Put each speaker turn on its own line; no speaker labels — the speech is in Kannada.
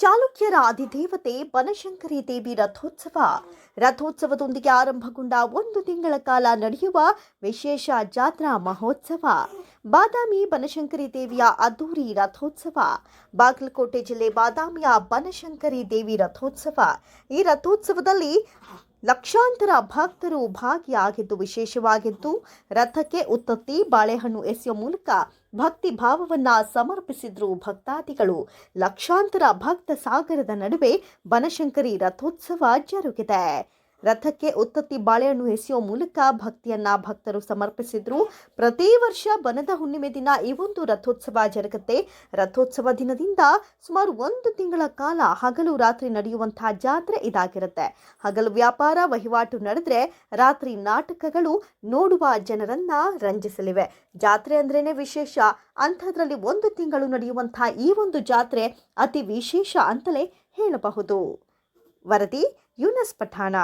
ಚಾಲುಕ್ಯರ ಅಧಿದೇವತೆ ಬನಶಂಕರಿ ದೇವಿ ರಥೋತ್ಸವ. ರಥೋತ್ಸವದೊಂದಿಗೆ ಆರಂಭಗೊಂಡ ಒಂದು ತಿಂಗಳ ಕಾಲ ನಡೆಯುವ ವಿಶೇಷ ಜಾತ್ರಾ ಮಹೋತ್ಸವ. ಬಾದಾಮಿ ಬನಶಂಕರಿ ದೇವಿಯ ಅದ್ದೂರಿ ರಥೋತ್ಸವ. ಬಾಗಲಕೋಟೆ ಜಿಲ್ಲೆ ಬಾದಾಮಿಯ ಬನಶಂಕರಿ ದೇವಿ ರಥೋತ್ಸವ. ಈ ರಥೋತ್ಸವದಲ್ಲಿ ಲಕ್ಷಾಂತರ ಭಕ್ತರು ಭಾಗಿಯಾಗಿದ್ದು ವಿಶೇಷವಾಗಿದ್ದು ರಥಕ್ಕೆ ಉತ್ತತ್ತಿ ಬಾಳೆಹಣ್ಣು ಎಸೆಯುವ ಮೂಲಕ ಭಕ್ತಿ ಭಾವವನ್ನ ಸಮರ್ಪಿಸಿದ್ರು ಭಕ್ತಾದಿಗಳು. ಲಕ್ಷಾಂತರ ಭಕ್ತ ಸಾಗರದ ನಡುವೆ ಬನಶಂಕರಿ ರಥೋತ್ಸವ ಜರುಗಿದೆ. ರಥಕ್ಕೆ ಉತ್ತತ್ತಿ ಬಾಳೆಹಣ್ಣು ಎಸೆಯುವ ಮೂಲಕ ಭಕ್ತಿಯನ್ನ ಭಕ್ತರು ಸಮರ್ಪಿಸಿದ್ರು. ಪ್ರತಿ ವರ್ಷ ಬನದ ಹುಣ್ಣಿಮೆ ದಿನ ಈ ಒಂದು ರಥೋತ್ಸವ ಜರುಗುತ್ತೆ. ರಥೋತ್ಸವ ದಿನದಿಂದ ಸುಮಾರು ಒಂದು ತಿಂಗಳ ಕಾಲ ಹಗಲು ರಾತ್ರಿ ನಡೆಯುವಂತಹ ಜಾತ್ರೆ ಇದಾಗಿರುತ್ತೆ. ಹಗಲು ವ್ಯಾಪಾರ, ವಹಿವಾಟು ನಡೆದ್ರೆ ರಾತ್ರಿ ನಾಟಕಗಳು ನೋಡುವ ಜನರನ್ನ ರಂಜಿಸಲಿವೆ. ಜಾತ್ರೆ ಅಂದ್ರೇನೆ ವಿಶೇಷ. ಅಂಥದ್ರಲ್ಲಿ ಒಂದು ತಿಂಗಳು ನಡೆಯುವಂತಹ ಈ ಒಂದು ಜಾತ್ರೆ ಅತಿ ವಿಶೇಷ ಅಂತಲೇ ಹೇಳಬಹುದು. ವರದಿ ಯುನಸ್ ಪಠಾಣ.